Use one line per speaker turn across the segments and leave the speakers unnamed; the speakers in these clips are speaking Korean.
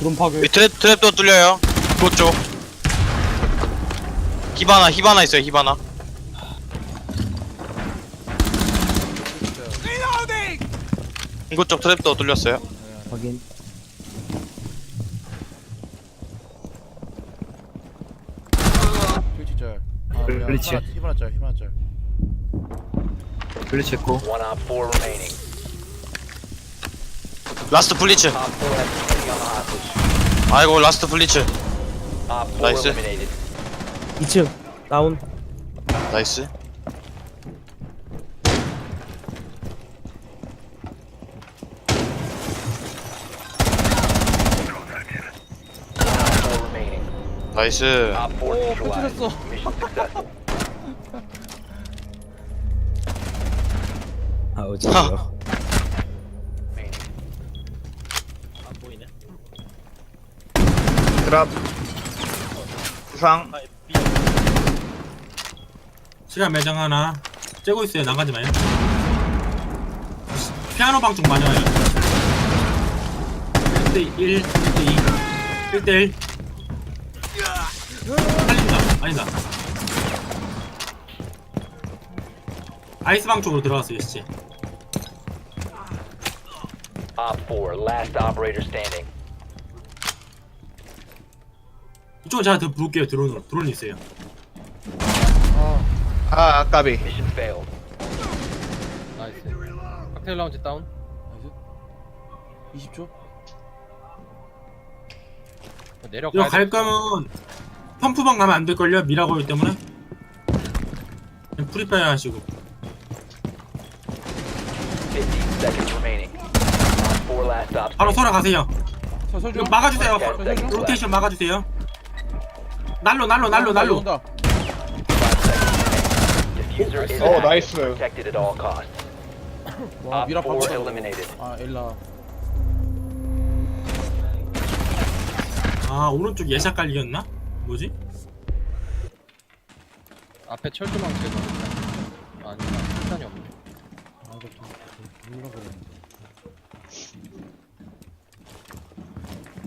드론 파괴.
이 트랩 트랩도 뚫려요. 그쪽. 히바나 히바나 있어요 히바나. 이곳 쪽 트랩도 뚫렸어요.
확인.
트위치 짤. 아.
블리치.
히바나- 짤, 히바나 짤.
블리치 했고
One op four remaining.
라스트 블리츠. 아이고 라스트 블리츠.
Eliminated.
2층 다운.
나이스. 나이스.
오,
neutralized.
깜짝했어.
Mission successful.
아 어쩌요.
드랍. 부상.
시간 매장 하나. 째고 있어요. 나가지 마요. 피아노 방쪽 많아요. 1대1 1대2 1대1 살린다. 아니다. 아이스 방 쪽으로 들어갔어요 씨
Op four, last operator standing.
이쪽은 제가 더 부을게요 드론으로 드론 있어요
아,
아 까비
Mission failed.
나이스 칵테일 라운지 다운
나이스. 20초.
어, 내려가야
이거 갈 거면 펌프방 가면 안 될걸요 미라고이 때문에 그냥 프리파이어 하시고
15 seconds remaining. Op four last op
바로
standing.
설아 가세요
서, 서
이거
줘.
막아주세요. 로테이션 막아주세요 날로 날로 날로 날로
온다.
Diffuser is
어. 나이스.
Protected at all costs.
와, 미라
four
바로
eliminated.
아, 엘라.
아 오른쪽 예샷 깔리였나? 뭐지?
앞에 철조망 제거 아니다 일단이 없네
아, 좀 몰라 그랬는데.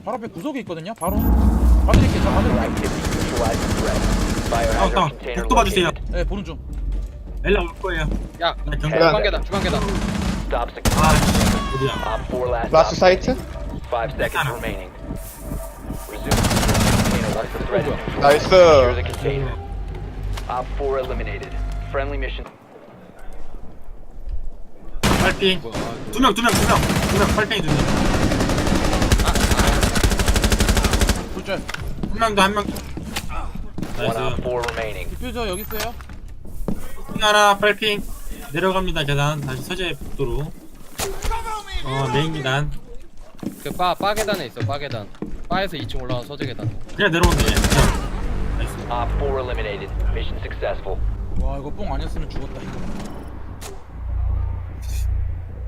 바로 앞에 구석이 있거든요. 바로. 봐드릴게요. 저 봐드릴게
threat. Biohazard
다운
container
복도 봐주세요
located.
네, 보는 중.
엘라 올 거예요
야
나.
주방 계단 주방 계단
Stop
아. 씨, 어디야
Op four last
라스트
op
사이트
Five seconds remaining. Resume container once the threat is neutralized.
나이스
Secure the container. Op four eliminated. Friendly mission.
빨핑 두명 두 명 두 명 두명 빨핑이 두 명
불짤.
한 명도 한 명
One op
나이스
four remaining.
디퓨저 여기 있어요.
하나 빨핑 내려갑니다 계단 다시 서재 복도로 어 메인 계단
그바 바 계단에 있어 바 계단 바에서 2층 올라가 서재 계단
그냥 내려온대 얘. 나이스
Op four eliminated. Mission successful.
와, 이거 뽕 아니었으면 죽었다. 이거.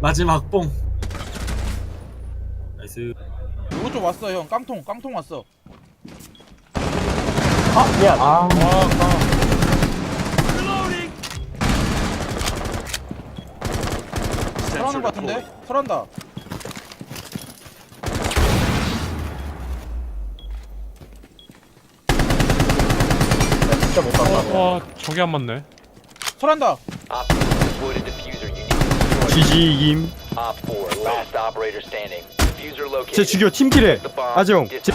마지막 뽕 나이스
이거 좀 왔어, 형. 깡통, 깡통 왔어.
아 미안. 아
와, 깡. 설하는 것 같은데? 설한다.
진짜 못 갔다.
와 저게 안 맞네
설한다.
Op four deployed a diffuser. You need to destroy.
GG 이김
Op four. Last operator standing. Diffuser located.
제 죽여 팀킬해. 아재형
Dis-
제...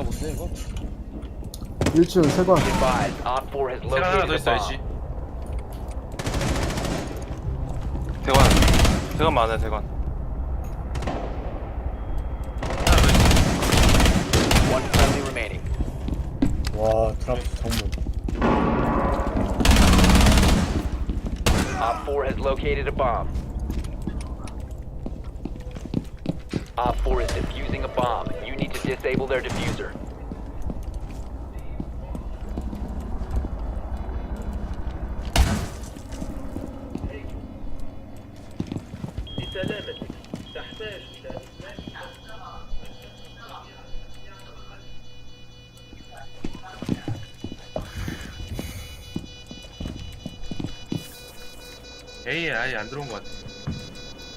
분명인가 본데, 이거?
1층 세관.
Advised. Op four has located the bomb.
대관. 대관 많아요 대관.
One friendly remaining.
와 드랍 정문.
Op 4 has located a bomb. Op 4 is defusing a bomb. You need to disable their diffuser.
에이 아예 안 들어온 것 같아.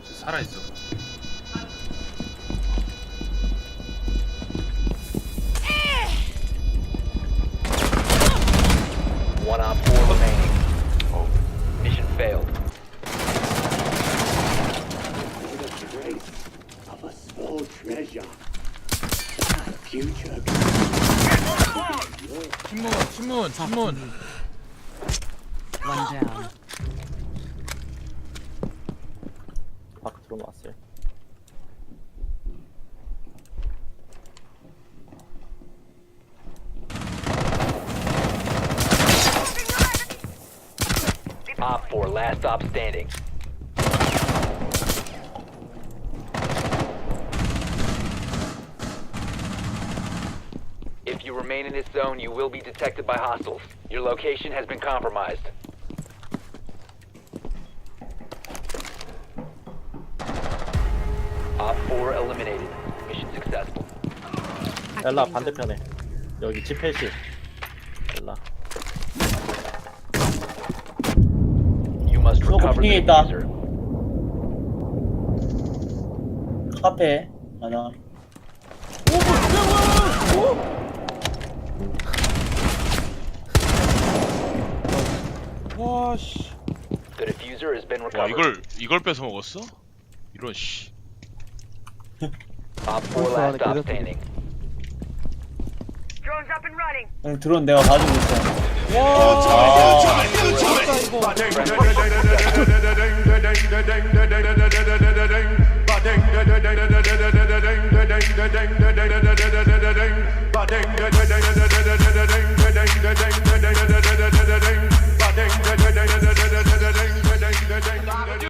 살아있어
신문 신문 신문
One down.
밖으로 나왔어요.
Op four, last stop standing. remain in this zone, you will be detected by hostiles. Your location has been compromised. Op 4 eliminated. Mission successful.
엘라 반대편에 여기 집회실. 엘라.
You must
쏘고
recover the
핑에 있다.
diffuser.
카페 하나.
와씨
The diffuser has been
야
recovered.
이걸 이걸 뺏어 먹었어? 이런 씨.
Op 4 벌써 last 안에 stop 계속 standing. Drones up and running.
응, 드론 내가 봐주고 있어
아,
이거.